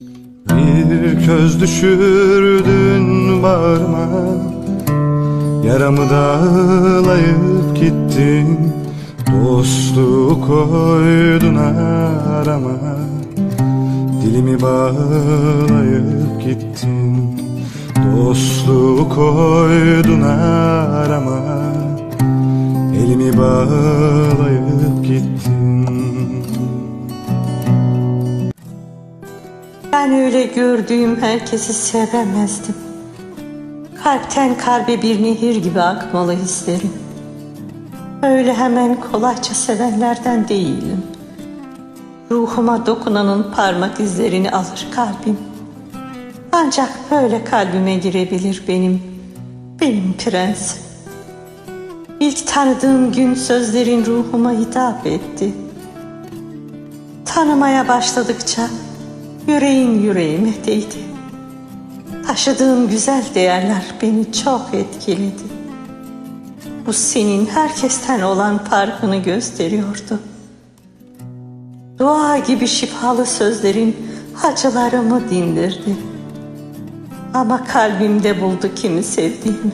Bir köz düşürdün bağrıma Yaramı dağlayıp gittin. Dostluğu koydun arama Dilimi bağlayıp gittin. Dostluğu koydun arama Elimi bağlayıp gittin Ben öyle gördüğüm herkesi sevemezdim. Kalpten kalbe bir nehir gibi akmalı hislerim. Öyle hemen kolayca sevenlerden değilim. Ruhuma dokunanın parmak izlerini alır kalbim. Ancak böyle kalbime girebilir benim, benim prensim. İlk tanıdığım gün sözlerin ruhuma hitap etti. Tanımaya başladıkça yüreğin yüreğime değdi. Taşıdığım güzel değerler beni çok etkiledi. Bu senin herkesten olan farkını gösteriyordu. Dua gibi şifalı sözlerin acılarımı dindirdi. Ama kalbimde buldu kimi sevdiğimi.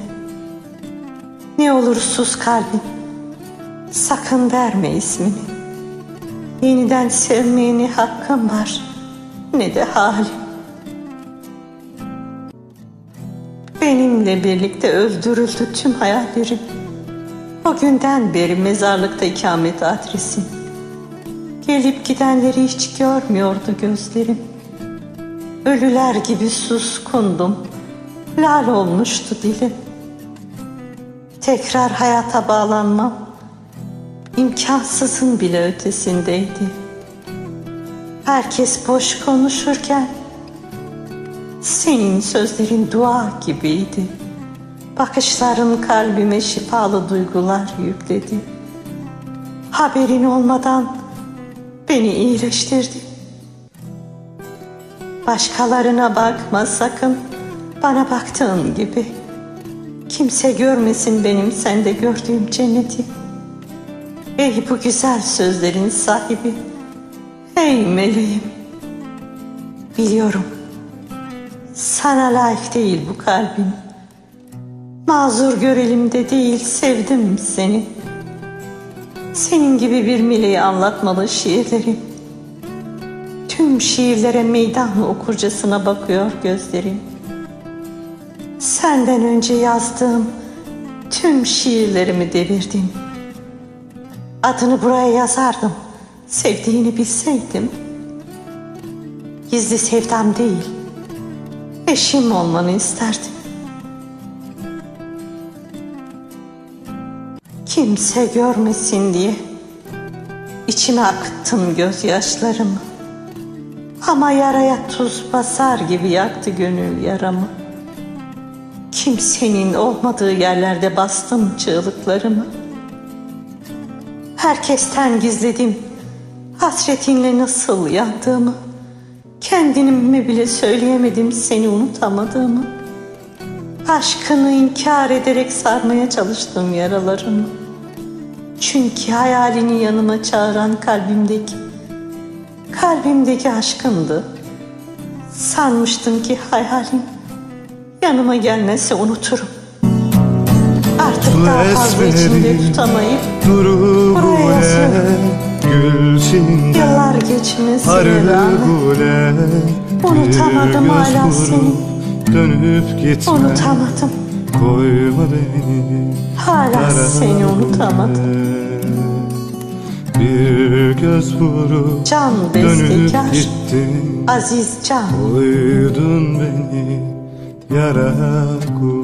Ne olur sus kalbim. Sakın verme ismini. Yeniden sevmeye ne hakkım var ne de halim. Benimle birlikte öldürüldü tüm hayallerim. O günden beri mezarlıkta ikamet adresim. Gelip gidenleri hiç görmüyordu gözlerim. Ölüler gibi suskundum. Lal olmuştu dilim. Tekrar hayata bağlanmam imkansızın bile ötesindeydi. Herkes boş konuşurken senin sözlerin dua gibiydi. Bakışların kalbime şifalı duygular yükledi. Haberin olmadan beni iyileştirdi. Başkalarına bakma sakın bana baktığın gibi. Kimse görmesin benim sende gördüğüm cenneti. Ey bu güzel sözlerin sahibi. Ey meleğim. Biliyorum. Sana layık değil bu kalbim. Mazur görelim de değil sevdim seni. Senin gibi bir meleği anlatmalı şiirlerim. Tüm şiirlere meydan okurcasına bakıyor gözlerim. Senden önce yazdığım tüm şiirlerimi devirdim. Adını buraya yazardım. Sevdiğini bilseydim. Gizli sevdam değil. Eşim olmanı isterdim. Kimse görmesin diye içime akıttım gözyaşlarımı. Ama yaraya tuz basar gibi yaktı gönül yaramı. Kimsenin olmadığı yerlerde bastım çığlıklarımı. Herkesten gizledim hasretinle nasıl yandığımı. Kendime bile söyleyemedim seni unutamadığımı. Aşkını inkar ederek sarmaya çalıştım yaralarımı. Çünkü hayalini yanıma çağıran kalbimdeki, kalbimdeki aşkındı. Sanmıştım ki hayalim yanıma gelmezse unuturum. Artık daha fazla içimde tutamayıp Duru Buraya gule yazıyorum. Gülçinden yıllar geçmesine rağmen Unutamadım hala seni. Dönüp gitme unutamadım. Koyma beni Hala seni unutamadım. Bir göz vurup Can dönüp gittin aziz can. Koydun beni yara gule